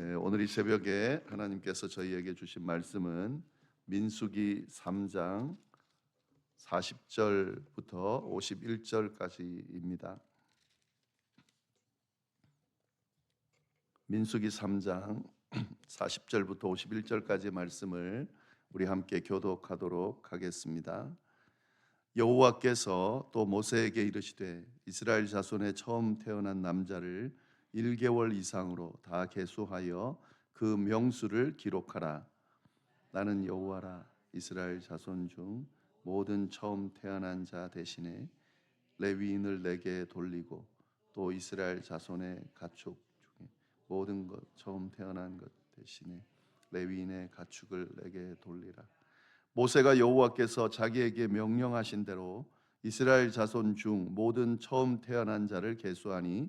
네, 오늘 이 새벽에 하나님께서 저희에게 주신 말씀은 민수기 3장 40절부터 51절까지입니다. 민수기 3장 40절부터 51절까지 말씀을 우리 함께 교독하도록 하겠습니다. 여호와께서 또 모세에게 이르시되 이스라엘 자손의 처음 태어난 남자를 1개월 이상으로 다 계수하여 그 명수를 기록하라. 나는 여호와라 이스라엘 자손 중 모든 처음 태어난 자 대신에 레위인을 내게 돌리고 또 이스라엘 자손의 가축 중에 모든 것 처음 태어난 것 대신에 레위인의 가축을 내게 돌리라. 모세가 여호와께서 자기에게 명령하신 대로 이스라엘 자손 중 모든 처음 태어난 자를 계수하니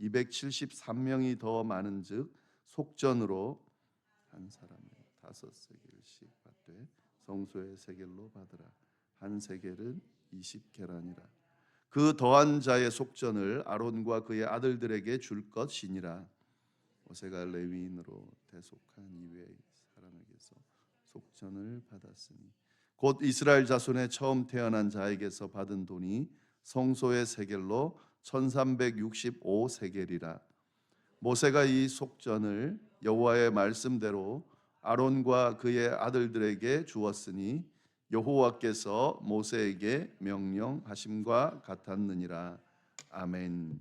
273명이 더 많은즉 속전으로 한 사람에 다섯 세겔씩 받되 성소의 세겔로 받으라. 한 세겔은 20계란이라. 그 더한 자의 속전을 아론과 그의 아들들에게 줄 것이니라. 모세가 레위인으로 대속한 이외의 사람에게서 속전을 받았으니 곧 이스라엘 자손의 처음 태어난 자에게서 받은 돈이 성소의 세겔로 1365 세겔이라 모세가 이 속전을 여호와의 말씀대로 아론과 그의 아들들에게 주었으니 여호와께서 모세에게 명령하심과 같았느니라 아멘.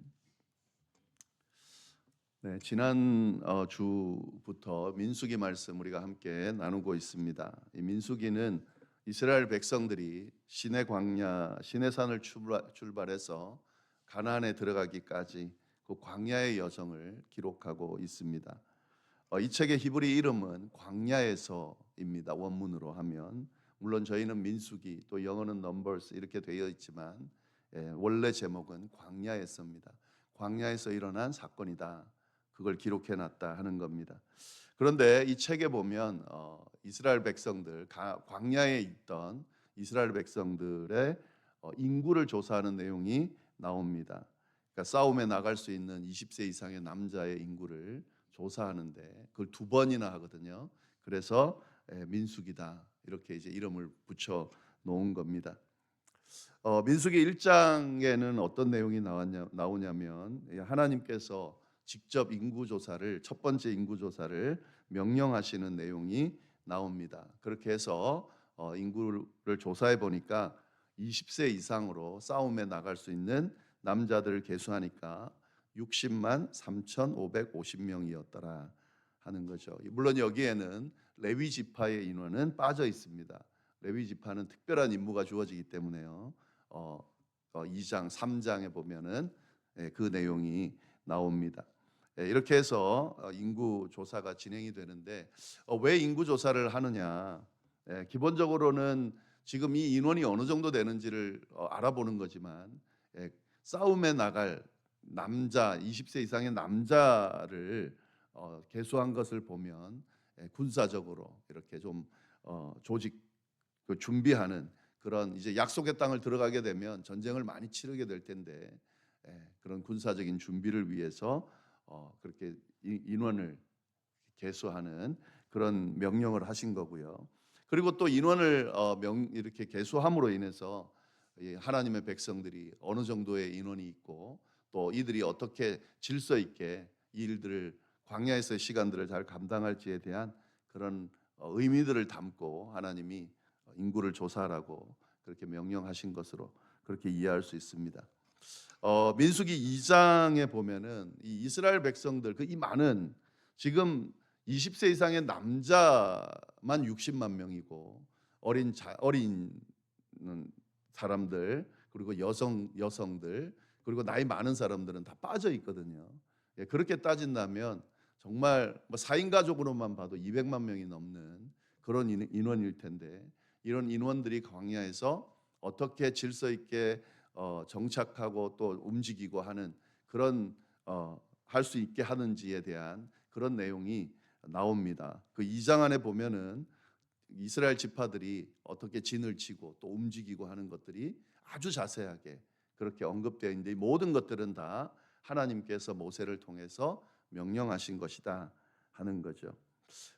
네, 지난 어, 주부터 민수기 말씀 우리가 함께 나누고 있습니다. 이 민수기는 이스라엘 백성들이 시내 광야, 시내 산을 출발, 출발해서 가나안에 들어가기까지 그 광야의 여정을 기록하고 있습니다. 어, 이 책의 히브리 이름은 광야에서입니다. 원문으로 하면 물론 저희는 민수기 또 영어는 넘버스 이렇게 되어 있지만 예, 원래 제목은 광야에서입니다. 광야에서 일어난 사건이다. 그걸 기록해 놨다 하는 겁니다. 그런데 이 책에 보면 어, 이스라엘 백성들 가, 광야에 있던 이스라엘 백성들의 어, 인구를 조사하는 내용이 나옵니다. 그러니까 싸움에 나갈 수 있는 20세 이상의 남자의 인구를 조사하는데 그걸 두 번이나 하거든요. 그래서 에, 민수기다 이렇게 이제 이름을 붙여 놓은 겁니다. 어, 민수기 1장에는 어떤 내용이 나왔냐, 나오냐면 하나님께서 직접 인구 조사를 첫 번째 인구 조사를 명령하시는 내용이 나옵니다. 그렇게 해서 어, 인구를 조사해 보니까 20세 이상으로 싸움에 나갈 수 있는 남자들을 계수하니까 60만 3,550명이었더라 하는 거죠. 물론 여기에는 레위 지파의 인원은 빠져 있습니다. 레위 지파는 특별한 임무가 주어지기 때문에요. 어, 어 2장, 3장에 보면은 예, 그 내용이 나옵니다. 예, 이렇게 해서 어, 인구 조사가 진행이 되는데 어, 왜 인구 조사를 하느냐? 예, 기본적으로는 지금 이 인원이 어느 정도 되는지를 어, 알아보는 거지만 예, 싸움에 나갈 남자 20세 이상의 남자를 개수한 것을 보면 군사적으로 이렇게 좀 조직 그 준비하는 그런 이제 약속의 땅을 들어가게 되면 전쟁을 많이 치르게 될 텐데 그런 군사적인 준비를 위해서 어, 그렇게 인원을 개수하는 그런 명령을 하신 거고요. 그리고 또 인원을 어, 명 이렇게 개수함으로 인해서 하나님의 백성들이 어느 정도의 인원이 있고 또 이들이 어떻게 질서 있게 이 일들을 광야에서의 시간들을 잘 감당할지에 대한 그런 어, 의미들을 담고 하나님이 인구를 조사하라고 그렇게 명령하신 것으로 그렇게 이해할 수 있습니다. 어, 민수기 2장에 보면은 이 이스라엘 백성들 그 이 많은 지금 20세 이상의 남자만 60만 명이고 어린 자, 어린 사람들 그리고 여성 여성들 그리고 나이 많은 사람들은 다 빠져 있거든요. 예, 그렇게 따진다면 정말 뭐 4인 가족으로만 봐도 200만 명이 넘는 그런 인- 인원일 텐데 이런 인원들이 광야에서 어떻게 질서 있게 어, 정착하고 또 움직이고 하는 그런 어, 할 수 있게 하는지에 대한 그런 내용이 나옵니다. 그 2장 안에 보면은 이스라엘 지파들이 어떻게 진을 치고 또 움직이고 하는 것들이 아주 자세하게 그렇게 언급되어 있는데 이 모든 것들은 다 하나님께서 모세를 통해서 명령하신 것이다 하는 거죠.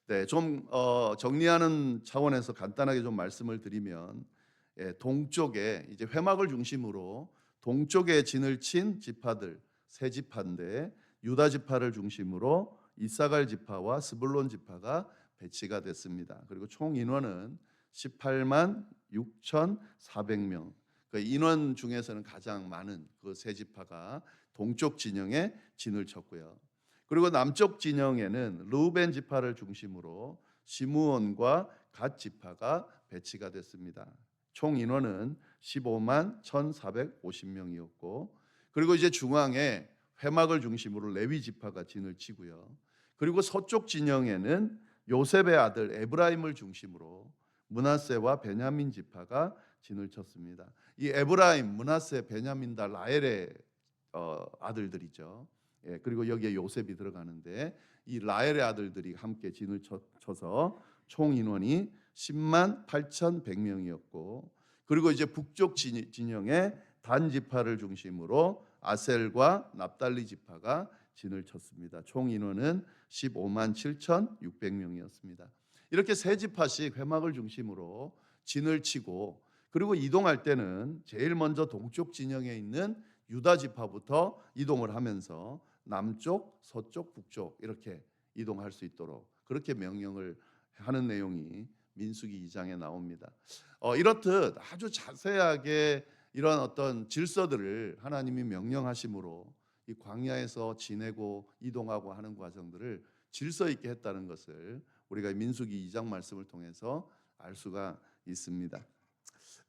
네, 좀 어, 정리하는 차원에서 간단하게 좀 말씀을 드리면 예, 동쪽에 이제 회막을 중심으로 동쪽에 진을 친 지파들 세 지파인데 유다 지파를 중심으로 이사갈 지파와 스불론 지파가 배치가 됐습니다. 그리고 총 인원은 18만 6,400명. 그 인원 중에서는 가장 많은 그 세 지파가 동쪽 진영에 진을 쳤고요. 그리고 남쪽 진영에는 루벤 지파를 중심으로 시므온과 갓 지파가 배치가 됐습니다. 총 인원은 15만 1,450명이었고 그리고 이제 중앙에 회막을 중심으로 레위 지파가 진을 치고요. 그리고 서쪽 진영에는 요셉의 아들 에브라임을 중심으로 문하세와 베냐민 지파가 진을 쳤습니다. 이 에브라임, 문하세, 베냐민 다 라헬의 어, 아들들이죠. 예, 그리고 여기에 요셉이 들어가는데 이 라헬의 아들들이 함께 진을 쳐, 쳐서 총 인원이 10만 8,100명이었고 그리고 이제 북쪽 진- 진영에 단 지파를 중심으로 아셀과 납달리 지파가 진을 쳤습니다. 총 인원은 15만 7,600명이었습니다. 이렇게 세 지파씩 회막을 중심으로 진을 치고 그리고 이동할 때는 제일 먼저 동쪽 진영에 있는 유다 지파부터 이동을 하면서 남쪽, 서쪽, 북쪽 이렇게 이동할 수 있도록 그렇게 명령을 하는 내용이 민수기 2장에 나옵니다. 어, 이렇듯 아주 자세하게 이런 어떤 질서들을 하나님이 명령하심으로 이 광야에서 지내고 이동하고 하는 과정들을 질서 있게 했다는 것을 우리가 민수기 2장 말씀을 통해서 알 수가 있습니다.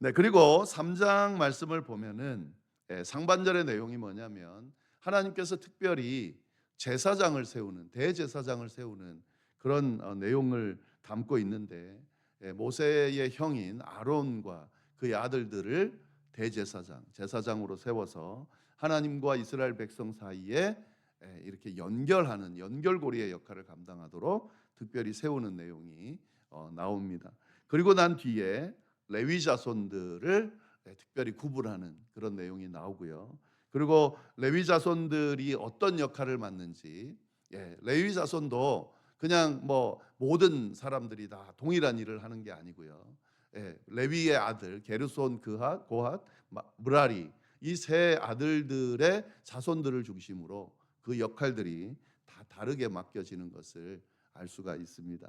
네, 그리고 3장 말씀을 보면은 예, 상반절의 내용이 뭐냐면 하나님께서 특별히 제사장을 세우는 대제사장을 세우는 그런 어, 내용을 담고 있는데 예, 모세의 형인 아론과 그의 아들들을 대제사장, 제사장으로 세워서 하나님과 이스라엘 백성 사이에 예, 이렇게 연결하는 연결고리의 역할을 감당하도록 특별히 세우는 내용이 어, 나옵니다. 그리고 난 뒤에 레위 자손들을 예, 특별히 구분하는 그런 내용이 나오고요. 그리고 레위 자손들이 어떤 역할을 맡는지 예, 레위 자손도 그냥 뭐 모든 사람들이 다 동일한 일을 하는 게 아니고요. 예, 레위의 아들 게르손, 그핫, 고핫, 마- 무라리 이 세 아들들의 자손들을 중심으로 그 역할들이 다 다르게 맡겨지는 것을 알 수가 있습니다.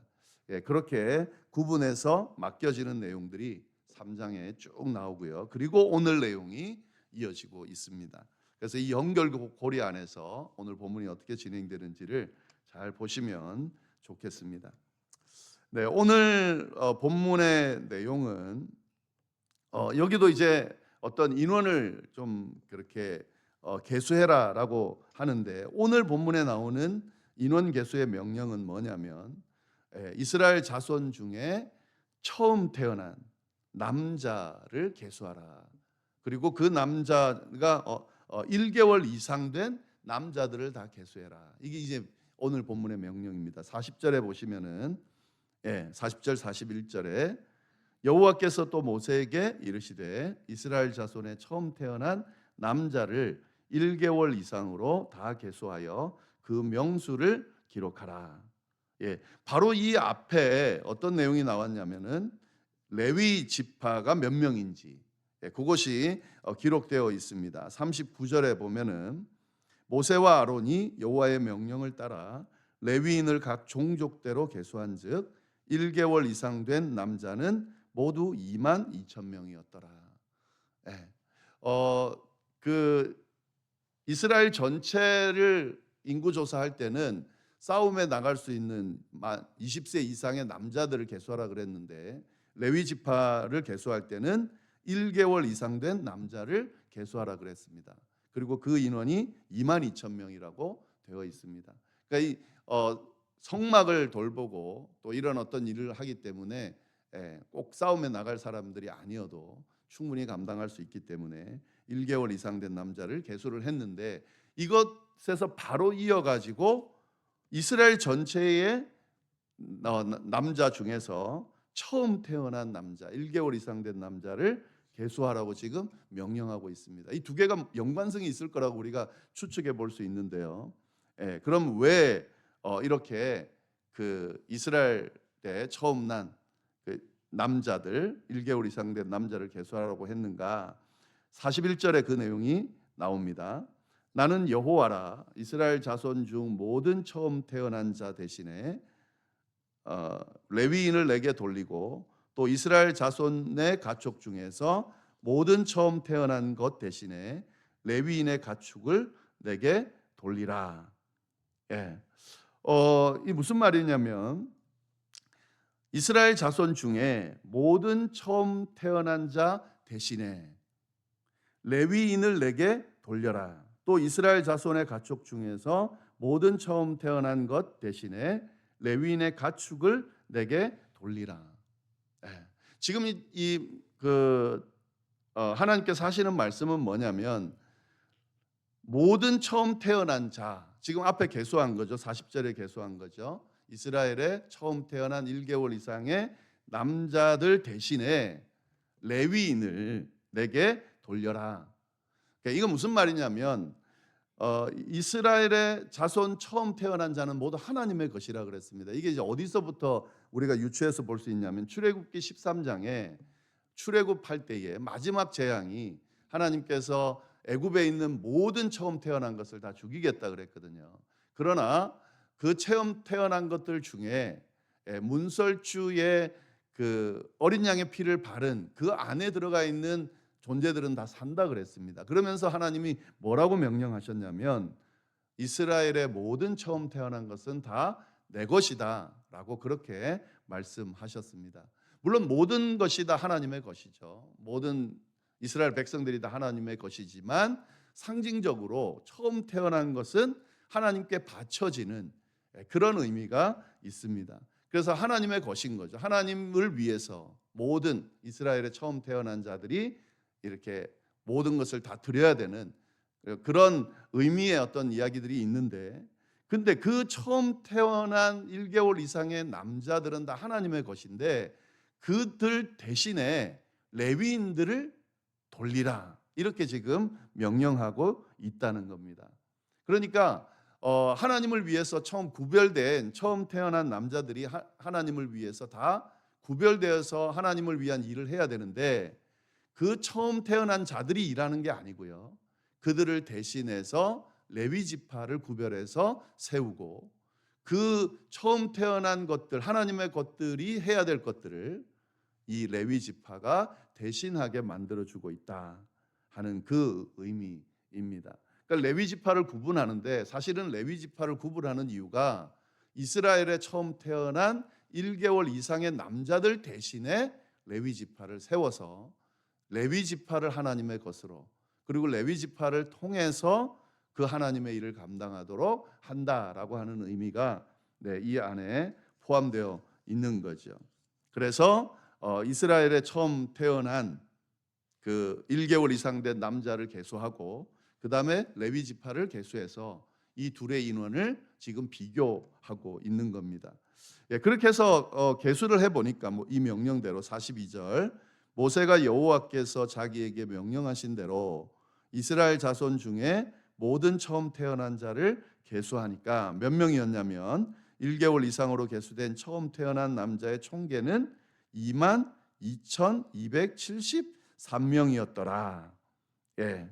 예, 그렇게 구분해서 맡겨지는 내용들이 3장에 쭉 나오고요. 그리고 오늘 내용이 이어지고 있습니다. 그래서 이 연결고리 안에서 오늘 본문이 어떻게 진행되는지를 잘 보시면 좋겠습니다. 네, 오늘 어, 본문의 내용은 어, 여기도 이제 어떤 인원을 좀 그렇게 어, 개수해라라고 하는데 오늘 본문에 나오는 인원 개수의 명령은 뭐냐면 예, 이스라엘 자손 중에 처음 태어난 남자를 개수하라. 그리고 그 남자가 어, 어, 1개월 이상 된 남자들을 다 개수해라. 이게 이제 오늘 본문의 명령입니다. 40절에 보시면은 예, 40절 41절에 여호와께서 또 모세에게 이르시되 이스라엘 자손의 처음 태어난 남자를 1개월 이상으로 다 계수하여 그 명수를 기록하라. 예, 바로 이 앞에 어떤 내용이 나왔냐면은 레위 지파가 몇 명인지 예, 그것이 어, 기록되어 있습니다. 39절에 보면은 모세와 아론이 여호와의 명령을 따라 레위인을 각 종족대로 계수한즉 1개월 이상 된 남자는 모두 2만 2천 명이었더라. 예. 어, 그 이스라엘 전체를 인구 조사할 때는 싸움에 나갈 수 있는 20세 이상의 남자들을 개수하라 그랬는데 레위 지파를 개수할 때는 1개월 이상 된 남자를 개수하라 그랬습니다. 그리고 그 인원이 2만 2천 명이라고 되어 있습니다. 그러니까 이 어, 성막을 돌보고 또 이런 어떤 일을 하기 때문에 예, 꼭 싸움에 나갈 사람들이 아니어도 충분히 감당할 수 있기 때문에 1개월 이상 된 남자를 계수를 했는데 이것에서 바로 이어가지고 이스라엘 전체의 어, 나- 남자 중에서 처음 태어난 남자, 1개월 이상 된 남자를 계수하라고 지금 명령하고 있습니다. 이 두 개가 연관성이 있을 거라고 우리가 추측해 볼 수 있는데요. 예, 그럼 왜 어, 이렇게 그 이스라엘에 처음 난 그 남자들 1개월 이상 된 남자를 계수하라고 했는가? 41절에 그 내용이 나옵니다. 나는 여호와라 이스라엘 자손 중 모든 처음 태어난 자 대신에 어, 레위인을 내게 돌리고 또 이스라엘 자손의 가축 중에서 모든 처음 태어난 것 대신에 레위인의 가축을 내게 돌리라. 예. 어, 이 무슨 말이냐면 이스라엘 자손 중에 모든 처음 태어난 자 대신에 레위인을 내게 돌려라. 또 이스라엘 자손의 가축 중에서 모든 처음 태어난 것 대신에 레위인의 가축을 내게 돌리라. 예. 지금 이그 어, 하나님께서 하시는 말씀은 뭐냐면 모든 처음 태어난 자 지금 앞에 개수한 거죠. 40절에 개수한 거죠. 이스라엘에 처음 태어난 1개월 이상의 남자들 대신에 레위인을 내게 돌려라. 그러니까 이건 무슨 말이냐면 어, 이스라엘의 자손 처음 태어난 자는 모두 하나님의 것이라 그랬습니다. 이게 이제 어디서부터 우리가 유추해서 볼 수 있냐면 출애굽기 13장에 출애굽할 때에 마지막 재앙이 하나님께서 애굽에 있는 모든 처음 태어난 것을 다 죽이겠다 그랬거든요. 그러나 그 처음 태어난 것들 중에 예, 문설주의 그 어린 양의 피를 바른 그 안에 들어가 있는 존재들은 다 산다 그랬습니다. 그러면서 하나님이 뭐라고 명령하셨냐면 이스라엘의 모든 처음 태어난 것은 다 내 것이다라고 그렇게 말씀하셨습니다. 물론 모든 것이 다 하나님의 것이죠. 모든 이스라엘 백성들이 다 하나님의 것이지만 상징적으로 처음 태어난 것은 하나님께 바쳐지는 그런 의미가 있습니다. 그래서 하나님의 것인 거죠. 하나님을 위해서 모든 이스라엘의 처음 태어난 자들이 이렇게 모든 것을 다 드려야 되는 그런 의미의 어떤 이야기들이 있는데 근데 그 처음 태어난 1개월 이상의 남자들은 다 하나님의 것인데 그들 대신에 레위인들을 돌리라. 이렇게 지금 명령하고 있다는 겁니다. 그러니까 어, 하나님을 위해서 처음 구별된 처음 태어난 남자들이 하, 하나님을 위해서 다 구별되어서 하나님을 위한 일을 해야 되는데 그 처음 태어난 자들이 일하는 게 아니고요. 그들을 대신해서 레위 지파를 구별해서 세우고 그 처음 태어난 것들 하나님의 것들이 해야 될 것들을 이 레위 지파가 대신하게 만들어 주고 있다 하는 그 의미입니다. 그러니까 레위 지파를 구분하는데 사실은 레위 지파를 구분하는 이유가 이스라엘에 처음 태어난 1개월 이상의 남자들 대신에 레위 지파를 세워서 레위 지파를 하나님의 것으로 그리고 레위 지파를 통해서 그 하나님의 일을 감당하도록 한다라고 하는 의미가 네, 이 안에 포함되어 있는 거죠. 그래서 어, 이스라엘에 처음 태어난 그 1개월 이상 된 남자를 계수하고 그 다음에 레위 지파를 계수해서 이 둘의 인원을 지금 비교하고 있는 겁니다. 예, 그렇게 해서 어, 계수를 해 보니까 뭐 이 명령대로 42절 모세가 여호와께서 자기에게 명령하신 대로 이스라엘 자손 중에 모든 처음 태어난 자를 계수하니까 몇 명이었냐면 1개월 이상으로 계수된 처음 태어난 남자의 총계는 2만 2,273명이었더라. 예.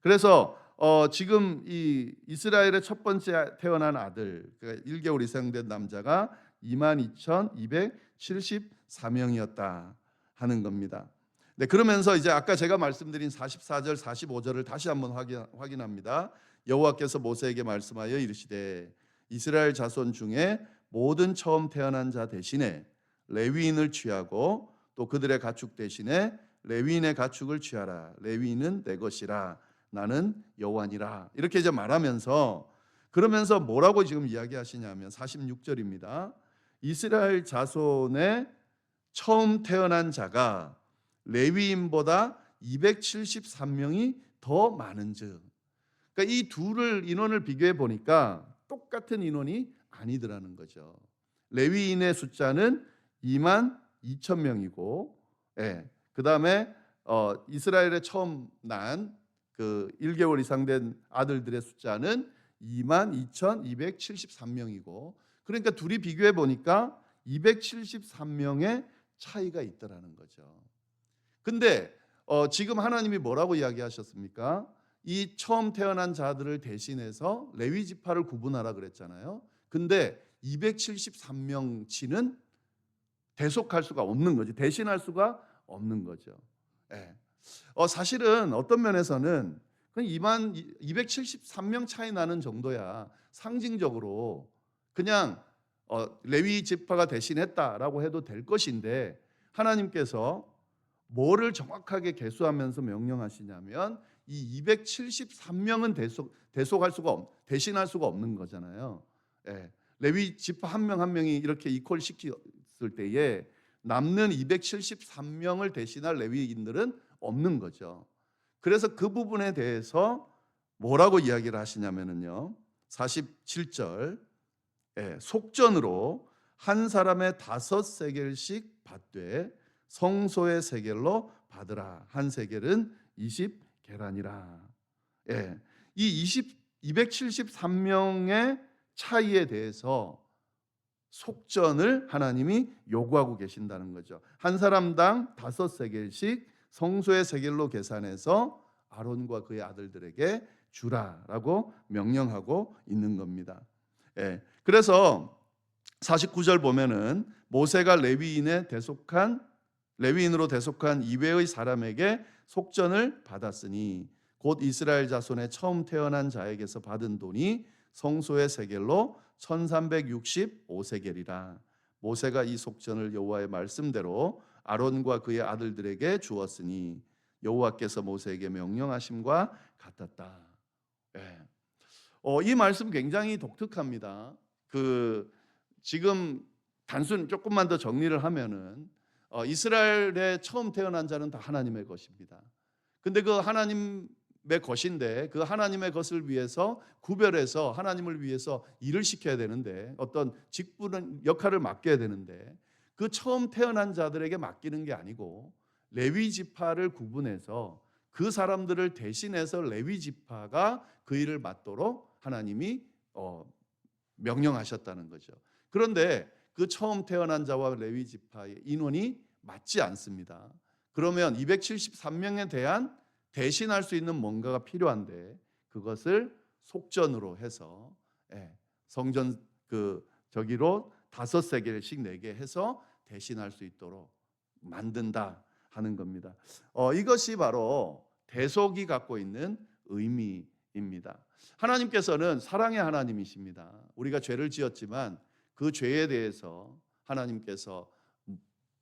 그래서 어, 지금 이 이스라엘의 첫 번째 태어난 아들, 그러니까 1개월 이상 된 남자가 22,274명이었다 하는 겁니다. 네, 그러면서 이제 아까 제가 말씀드린 44절, 45절을 다시 한번 확인, 확인합니다. 여호와께서 모세에게 말씀하여 이르시되 이스라엘 자손 중에 모든 처음 태어난 자 대신에 레위인을 취하고 또 그들의 가축 대신에 레위인의 가축을 취하라. 레위인은 내 것이라. 나는 여호와니라. 이렇게 이제 말하면서 그러면서 뭐라고 지금 이야기하시냐면 46절입니다. 이스라엘 자손의 처음 태어난 자가 레위인보다 273명이 더 많은즉. 그러니까 이 둘을 인원을 비교해 보니까 똑같은 인원이 아니더라는 거죠. 레위인의 숫자는 2만 2천 명이고, 예, 그 다음에 어, 이스라엘에 처음 난 그 1개월 이상 된 아들들의 숫자는 2만 2,273명이고, 그러니까 둘이 비교해 보니까 273명의 차이가 있더라는 거죠. 근데 어, 지금 하나님이 뭐라고 이야기하셨습니까? 이 처음 태어난 자들을 대신해서 레위 지파를 구분하라 그랬잖아요. 근데 273명치는 대속할 수가 없는 거죠. 대신할 수가 없는 거죠. 예. 어, 사실은 어떤 면에서는 그냥 2만 273명 차이 나는 정도야 상징적으로 그냥 어, 레위 지파가 대신했다라고 해도 될 것인데 하나님께서 뭐를 정확하게 계수하면서 명령하시냐면 이 273명은 대속 대속할 수가 없, 대신할 수가 없는 거잖아요. 예. 레위 지파 한 명 한 명이 이렇게 이퀄 시 켰을 때에 남는 273명을 대신할 레위인들은 없는 거죠. 그래서 그 부분에 대해서 뭐라고 이야기를 하시냐면은요. 47절 예, 속전으로 한 사람의 다섯 세겔씩 받되 성소의 세겔로 받으라. 한 세겔은 20계란이라. 예. 이 20, 273명의 차이에 대해서 속전을 하나님이 요구하고 계신다는 거죠. 한 사람당 다섯 세겔씩 성소의 세겔로 계산해서 아론과 그의 아들들에게 주라라고 명령하고 있는 겁니다. 예. 그래서 49절 보면은 모세가 레위인의 대속한 레위인으로 대속한 이외의 사람에게 속전을 받았으니 곧 이스라엘 자손의 처음 태어난 자에게서 받은 돈이 성소의 세겔로 1365세겔이라 모세가 이 속전을 여호와의 말씀대로 아론과 그의 아들들에게 주었으니 여호와께서 모세에게 명령하심과 같았다. 예. 어, 이 말씀 굉장히 독특합니다. 그 지금 단순 조금만 더 정리를 하면은 어, 이스라엘의 처음 태어난 자는 다 하나님의 것입니다. 근데 그 하나님 의 것인데 그 하나님의 것을 위해서 구별해서 하나님을 위해서 일을 시켜야 되는데 어떤 직분은 역할을 맡겨야 되는데 그 처음 태어난 자들에게 맡기는 게 아니고 레위 지파를 구분해서 그 사람들을 대신해서 레위 지파가 그 일을 맡도록 하나님이 어, 명령하셨다는 거죠. 그런데 그 처음 태어난 자와 레위 지파의 인원이 맞지 않습니다. 그러면 273명에 대한 대신할 수 있는 뭔가가 필요한데 그것을 속전으로 해서 예, 성전 그 저기로 다섯 세겔씩 내게 해서 대신할 수 있도록 만든다 하는 겁니다. 어, 이것이 바로 대속이 갖고 있는 의미입니다. 하나님께서는 사랑의 하나님이십니다. 우리가 죄를 지었지만 그 죄에 대해서 하나님께서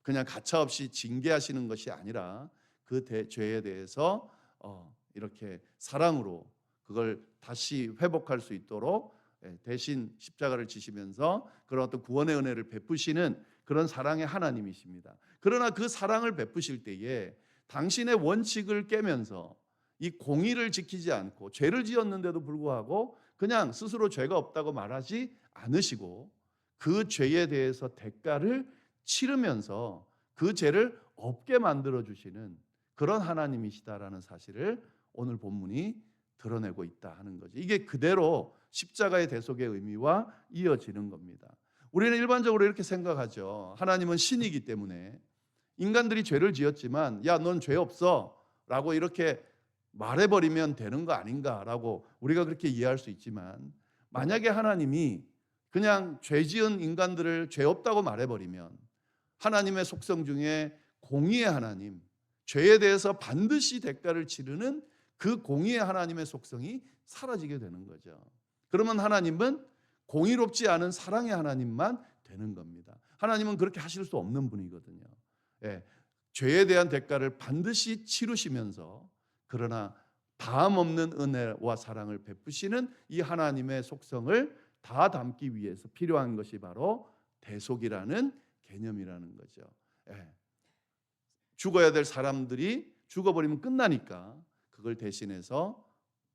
그냥 가차없이 징계하시는 것이 아니라 그 대, 죄에 대해서 어, 이렇게 사랑으로 그걸 다시 회복할 수 있도록 예, 대신 십자가를 지시면서 그런 어떤 구원의 은혜를 베푸시는 그런 사랑의 하나님이십니다. 그러나 그 사랑을 베푸실 때에 당신의 원칙을 깨면서 이 공의를 지키지 않고 죄를 지었는데도 불구하고 그냥 스스로 죄가 없다고 말하지 않으시고 그 죄에 대해서 대가를 치르면서 그 죄를 없게 만들어 주시는 그런 하나님이시다라는 사실을 오늘 본문이 드러내고 있다 하는 거죠. 이게 그대로 십자가의 대속의 의미와 이어지는 겁니다. 우리는 일반적으로 이렇게 생각하죠. 하나님은 신이기 때문에 인간들이 죄를 지었지만 야, 넌 죄 없어 라고 이렇게 말해버리면 되는 거 아닌가라고 우리가 그렇게 이해할 수 있지만 만약에 하나님이 그냥 죄 지은 인간들을 죄 없다고 말해버리면 하나님의 속성 중에 공의의 하나님, 죄에 대해서 반드시 대가를 치르는 그 공의의 하나님의 속성이 사라지게 되는 거죠. 그러면 하나님은 공의롭지 않은 사랑의 하나님만 되는 겁니다. 하나님은 그렇게 하실 수 없는 분이거든요. 예, 죄에 대한 대가를 반드시 치르시면서 그러나 다함 없는 은혜와 사랑을 베푸시는 이 하나님의 속성을 다 담기 위해서 필요한 것이 바로 대속이라는 개념이라는 거죠. 예. 죽어야 될 사람들이 죽어버리면 끝나니까 그걸 대신해서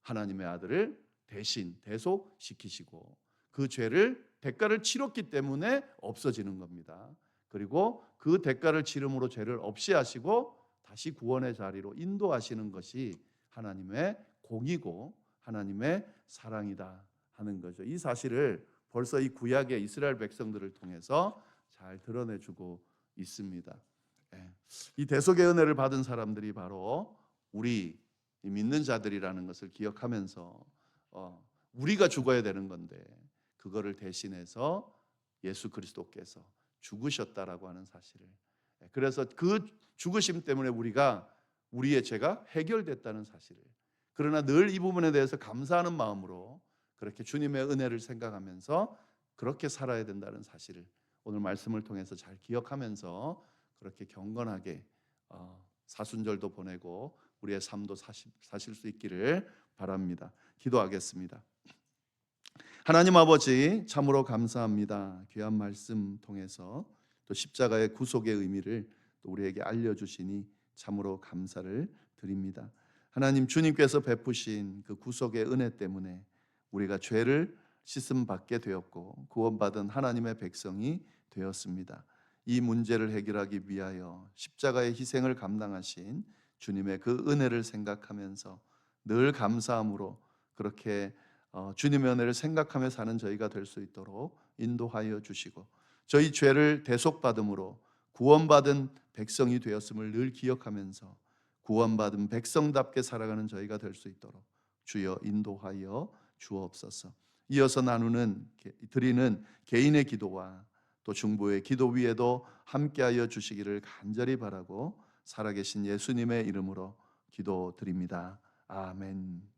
하나님의 아들을 대신 대속시키시고 그 죄를 대가를 치렀기 때문에 없어지는 겁니다. 그리고 그 대가를 치름으로 죄를 없이 하시고 다시 구원의 자리로 인도하시는 것이 하나님의 공이고 하나님의 사랑이다 하는 거죠. 이 사실을 벌써 이 구약의 이스라엘 백성들을 통해서 잘 드러내주고 있습니다. 예. 이 대속의 은혜를 받은 사람들이 바로 우리 이 믿는 자들이라는 것을 기억하면서 어, 우리가 죽어야 되는 건데 그거를 대신해서 예수 그리스도께서 죽으셨다라고 하는 사실을 예, 그래서 그 죽으심 때문에 우리가 우리의 죄가 해결됐다는 사실을 그러나 늘 이 부분에 대해서 감사하는 마음으로 그렇게 주님의 은혜를 생각하면서 그렇게 살아야 된다는 사실을 오늘 말씀을 통해서 잘 기억하면서 그렇게 경건하게 어, 사순절도 보내고 우리의 삶도 사실, 사실 수 있기를 바랍니다. 기도하겠습니다. 하나님 아버지 참으로 감사합니다. 귀한 말씀 통해서 또 십자가의 구속의 의미를 또 우리에게 알려주시니 참으로 감사를 드립니다. 하나님 주님께서 베푸신 그 구속의 은혜 때문에 우리가 죄를 씻음 받게 되었고 구원받은 하나님의 백성이 되었습니다. 이 문제를 해결하기 위하여 십자가의 희생을 감당하신 주님의 그 은혜를 생각하면서 늘 감사함으로 그렇게 어, 주님의 은혜를 생각하며 사는 저희가 될 수 있도록 인도하여 주시고 저희 죄를 대속받음으로 구원받은 백성이 되었음을 늘 기억하면서 구원받은 백성답게 살아가는 저희가 될 수 있도록 주여 인도하여 주옵소서. 이어서 나누는 드리는 개인의 기도와 또 중보의 기도 위에도 함께하여 주시기를 간절히 바라고 살아계신 예수님의 이름으로 기도드립니다. 아멘.